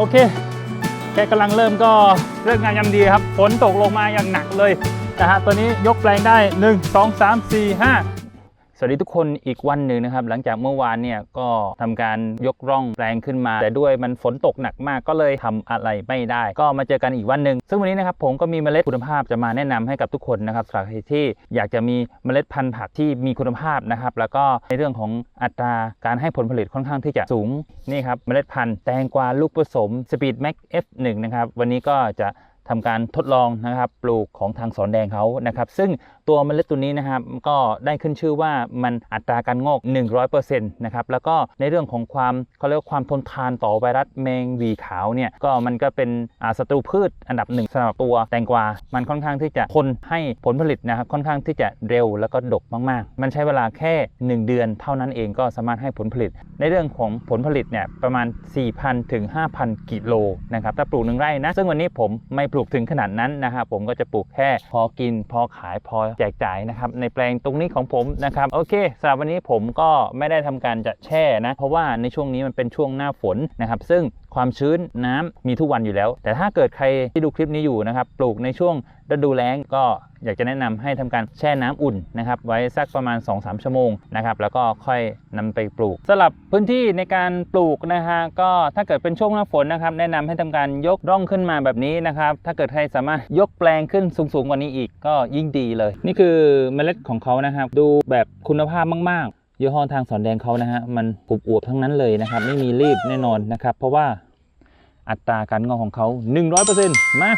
โอเค แกกำลังเริ่มก็เลิกงานยามดีครับ ฝนตกลงมาอย่างหนักเลยนะฮะตัวนี้ยกแปลงได้ 1 2 3 4 5 สวัสดีทุกคนอีกวันหนึ่งนะครับ หลังจากเมื่อวานเนี่ยก็ทำการยกร่องแปลงขึ้นมา แต่ด้วยมันฝนตกหนักมากก็เลยทำอะไรไม่ได้ ก็มาเจอกันอีกวันหนึ่งซึ่งวันนี้นะครับผมก็มีเมล็ดคุณภาพจะมาแนะนำให้กับทุกคนนะครับสำหรับใครที่อยากจะมีเมล็ดพันธุ์ผักที่มีคุณภาพนะครับ แล้วก็ในเรื่องของอัตราการให้ผลผลิตค่อนข้างที่จะสูงนี่ครับเมล็ดพันธุ์แตงกวาลูกผสม Speed Max F1 นะครับวันนี้ก็จะ ทำการทดลองนะครับปลูกของทางสอนแดงเขานะครับ ซึ่งตัวเมล็ดตัวนี้นะครับก็ได้ขึ้นชื่อว่ามันอัตราการงอก 100%นะครับแล้วก็ในเรื่องของความเขาเรียกว่าความทนทานต่อไวรัสแมงวีขาวเนี่ยก็มันก็เป็นอ่าศัตรูพืชอันดับหนึ่งสำหรับตัวแตงกวา มันค่อนข้างที่จะทนให้ผลผลิตนะครับค่อนข้างที่จะเร็วแล้วก็ดกมากๆ มันใช้เวลาแค่ 1 เดือนเท่านั้นเองก็สามารถให้ผลผลิต ในเรื่องของผลผลิตเนี่ยประมาณ 4,000ถึง5,000 กิโลนะครับถ้าปลูกหนึ่งไร่นะซึ่งวันนี้ผมไม่ปลูกถึงขนาดนั้นนะครับผมก็จะปลูกแค่พอกินพอขายพอแจกจ่ายนะครับในแปลงตรงนี้ของผมนะครับโอเคสำหรับวันนี้ผมก็ไม่ได้ทำการจะแช่นะเพราะว่าในช่วงนี้มันเป็นช่วงหน้าฝนนะครับซึ่งความชื้นน้ำมีทุกวันอยู่แล้ว แต่ถ้าเกิดใครที่ดูคลิปนี้อยู่นะครับ ปลูกในช่วงฤดูแล้งก็อยากจะแนะนำให้ทำการแช่น้ำอุ่นนะครับ ไว้สักประมาณ 2-3 ชั่วโมงนะครับ แล้วก็ค่อยนำไปปลูกสำหรับพื้นที่ในการปลูกนะฮะก็ถ้าเกิดเป็นช่วงหน้าฝนนะครับ แนะนำให้ทำการยกร่องขึ้นมาแบบนี้นะครับ ถ้าเกิดใครสามารถยกแปลงขึ้นสูงๆกว่านี้อีกก็ยิ่งดีเลย นี่คือเมล็ดของเขานะครับ ดูแบบคุณภาพมากๆ ยี่ห้อทางสอนแดงเขานะฮะมันอวบทั้งนั้นเลยนะครับ ไม่มีรีบแน่นอนนะครับ เพราะว่าอัตราการงอกของเขา 100%มา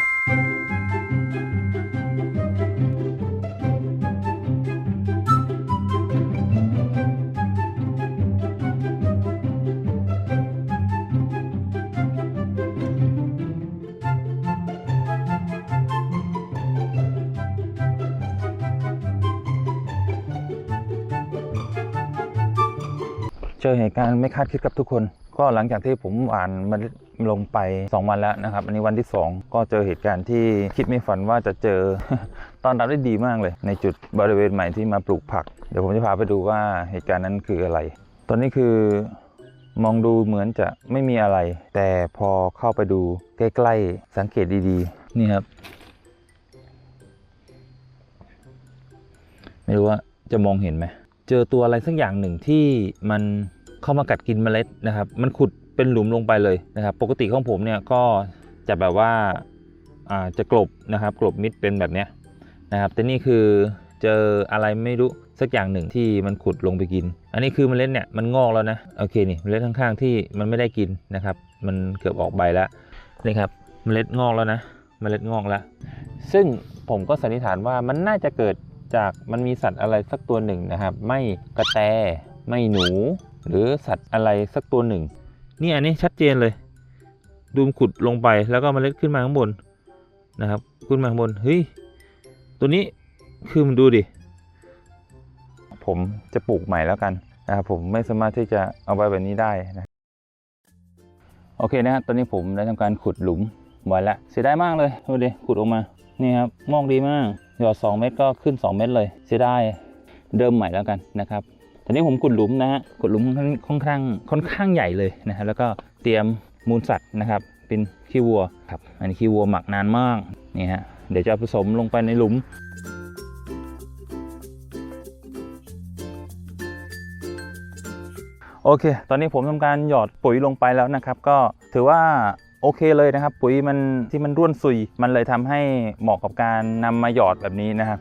เจอเหตุการณ์ไม่คาดคิดกับทุกคน ก็หลังจากที่ผมอ่านมันลงไป 2 วันแล้วนะครับ อันนี้วันที่ 2 ก็เจอเหตุการณ์ที่คิดไม่ฝันว่าจะเจอตอนรับได้ดีมากเลย ในจุดบริเวณใหม่ที่มาปลูกผัก เดี๋ยวผมจะพาไปดูว่าเหตุการณ์นั้นคืออะไร ตอนนี้คือมองดูเหมือนจะไม่มีอะไร แต่พอเข้าไปดูใกล้ๆสังเกตดีๆ นี่ครับ ไม่รู้ว่าจะมองเห็นไหม เจอตัวอะไรสักอย่างหนึ่งที่มันเข้ามากัดกินเมล็ดนะครับ มันขุดเป็นหลุมลงไปเลยนะครับ ปกติของผมเนี่ยก็จะแบบว่าอาจะกลบนะครับกลบมิดเป็นแบบเนี้ยนะครับแต่นี่คือเจออะไรไม่รู้สักอย่างหนึ่งที่มันขุดลงไปกิน อันนี้คือเมล็ดเนี่ยมันงอกแล้วนะโอเคนี่เมล็ดข้างๆที่มันไม่ได้กินนะครับ มันเกือบออกใบแล้วนี่ครับเมล็ดงอกแล้วนะเมล็ดงอกแล้ว ซึ่งผมก็สันนิษฐานว่ามันน่าจะเกิด จากมันมีสัตว์อะไรสักตัวหนึ่งนะครับ ไม่กระแต ไม่หนู หรือสัตว์อะไรสักตัวหนึ่ง นี่อันนี้ชัดเจนเลย ดูมขุดลงไปแล้วก็เมล็ดขึ้นมาข้างบนนะครับ ขึ้นมาข้างบน เฮ้ย ตัวนี้คือมันดูดิ ผมจะปลูกใหม่แล้วกันนะครับผมไม่สามารถที่จะเอาไว้แบบนี้ได้นะ โอเคนะครับตอนนี้ผมได้ทำการขุดหลุม ไว้แล้วเสียดายมากเลยดูดิขุดออกมานี่ครับงอกดีมากหยอด2เม็ดก็ขึ้น 2 เม็ดเลย เสียดายเดิมใหม่แล้วกันนะครับตอนนี้ผมขุดหลุมนะฮะขุดหลุมค่อนข้างค่อนข้างใหญ่เลยนะฮะแล้วก็เตรียมมูลสัตว์นะครับ เป็นขี้วัวครับอันนี้ขี้วัวหมักนานมากนี่ฮะเดี๋ยวจะผสมลงไปในหลุมโอเค ตอนนี้ผมทำการหยอดปุ๋ยลงไปแล้วนะครับ ก็ถือว่า โอเคเลยนะครับ ปุ๋ยมันที่มันร่วนซุย มันเลยทำให้เหมาะกับการนำมาหยอดแบบนี้นะครับ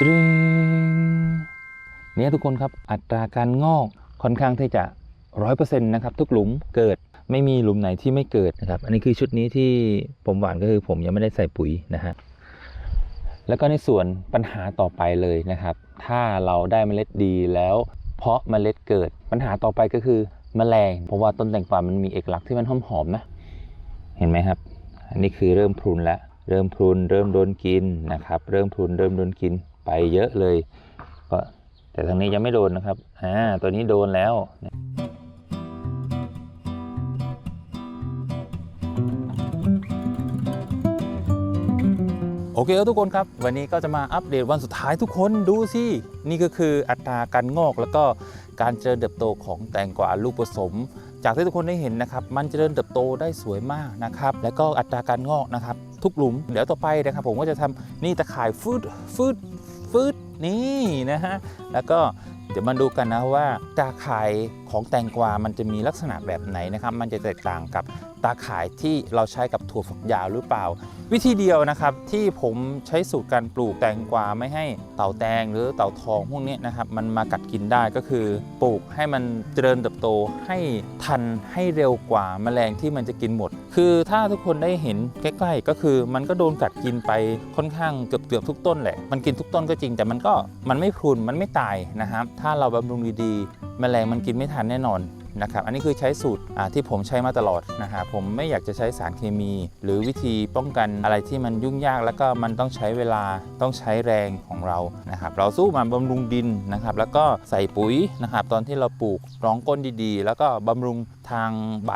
ตริงเนี่ยทุกคนครับอัตราการงอก ค่อนข้างที่จะร้อยเปอร์เซ็นต์นะครับทุกหลุมเกิดไม่มีหลุมไหนที่ไม่เกิดนะครับ อันนี้คือชุดนี้ที่ผมหวานก็คือผมยังไม่ได้ใส่ปุ๋ยนะฮะแล้วก็ในส่วนปัญหาต่อไปเลยนะครับ ถ้าเราได้เมล็ดดีแล้ว เพาะเมล็ดเกิดปัญหาต่อไปก็คือแมลง เพราะว่าต้นแตงกวามันมีเอกลักษณ์ที่มันหอมๆนะ เห็นไหมครับ อันนี้คือเริ่มพรุนแล้ว เริ่มพรุนเริ่มโดนกินนะครับ เริ่มพรุนเริ่มโดนกินไปเยอะเลยก็ แต่ทางนี้ยังไม่โดนนะครับ อ่า ตัวนี้โดนแล้วโอเคครับทุกคนครับ วันนี้ก็จะมาอัปเดตวันสุดท้ายทุกคนดูสินี่ก็คืออัตราการงอกแล้วก็การเจริญเติบโตของแตงกวาลูกผสม จากที่ทุกคนได้เห็นนะครับ มันเจริญเติบโตได้สวยมากนะครับ แล้วก็อัตราการงอกนะครับ ทุกหลุมเดี๋ยวต่อไปนะครับ ผมก็จะทำนี่ตะข่ายฟืดฟืดฟืด นี่นะฮะแล้วก็เดี๋ยวมาดูกันนะว่าตาข่ายของแตงกวา มันจะมีลักษณะแบบไหนนะครับ มันจะแตกต่างกับตาข่ายที่เราใช้กับถั่วฝักยาวหรือเปล่า วิธีเดียวนะครับที่ผมใช้สูตรการปลูกแตงกวาไม่ให้เต่าแตงหรือเต่าทองพวกนี้นะครับ มันมากัดกินได้ก็คือปลูกให้มันเจริญเติบโตให้ทันให้เร็วกว่าแมลงที่มันจะกินหมด คือถ้าทุกคนได้เห็นใกล้ๆ ก็คือมันก็โดนกัดกินไปค่อนข้างเกือบๆทุกต้นแหละ มันกินทุกต้นก็จริง แต่มันก็มันไม่พรุนมันไม่ตายนะครับ ถ้าเราบำรุงดีๆแมลงมันกินไม่ทันแน่นอนนะครับอันนี้คือใช้สูตรที่ผมใช้มาตลอดนะครับผมไม่อยากจะใช้สารเคมี หรือวิธีป้องกันอะไรที่มันยุ่งยาก แล้วก็มันต้องใช้เวลาต้องใช้แรงของเรานะครับเราสู้มาบำรุงดินนะครับแล้วก็ใส่ปุ๋ยนะครับตอนที่เราปลูกรองก้นดีๆ แล้วก็บำรุงทางใบ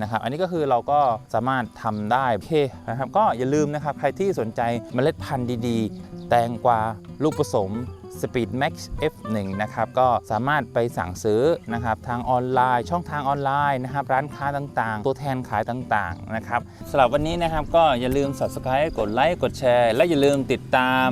นะครับอันนี้ก็คือเราก็สามารถทำได้โอเคนะครับก็อย่าลืมนะครับใครที่สนใจเมล็ดพันธุ์ดีๆ แตงกวาลูกผสม Speed Max F1 นะครับก็สามารถไปสั่งซื้อนะครับทางออนไลน์ช่องทางออนไลน์นะครับร้านค้าต่างๆ ตัวแทนขายต่างๆนะครับสำหรับวันนี้นะครับก็อย่าลืม Subscribe กดไลค์กดแชร์ และอย่าลืมติดตาม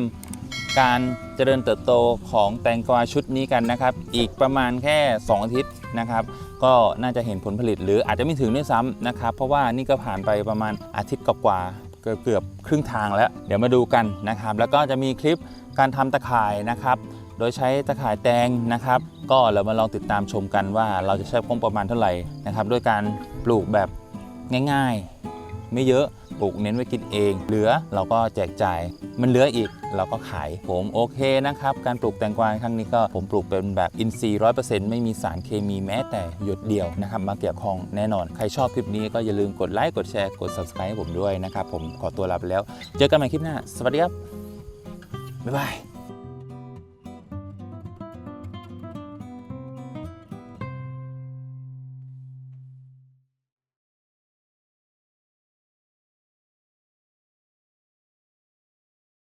การเจริญเติบโตของแตงกวาชุดนี้กันนะครับ อีกประมาณแค่ 2 อาทิตย์นะครับ ก็น่าจะเห็นผลผลิตหรืออาจจะไม่ถึงด้วยซ้ำนะครับ เพราะว่านี่ก็ผ่านไปประมาณอาทิตย์กว่า เกือบเกือบครึ่งทางแล้ว เดี๋ยวมาดูกันนะครับ แล้วก็จะมีคลิปการทำตะข่ายนะครับ โดยใช้ตะข่ายแตงนะครับ ก็เรามาลองติดตามชมกันว่าเราจะใช้งบประมาณเท่าไหร่นะครับ ด้วยการปลูกแบบง่าย ๆ ไม่เยอะปลูกเน้นไว้กินเอง เหลือเราก็แจกจ่าย มันเหลืออีกเราก็ขาย ผมโอเคนะครับ การปลูกแตงกวาครั้งนี้ก็ผมปลูกเป็นแบบอินทรีย์ร้อยเปอร์เซ็นต์ไม่มีสารเคมีแม้แต่หยดเดียวนะครับมาเกี่ยวข้องแน่นอน ใครชอบคลิปนี้ก็อย่าลืมกดไลค์กดแชร์กด subscribe ให้ผมด้วยนะครับผมขอตัวลาไปแล้ว เจอกันใหม่คลิปหน้า สวัสดีครับบ๊ายบาย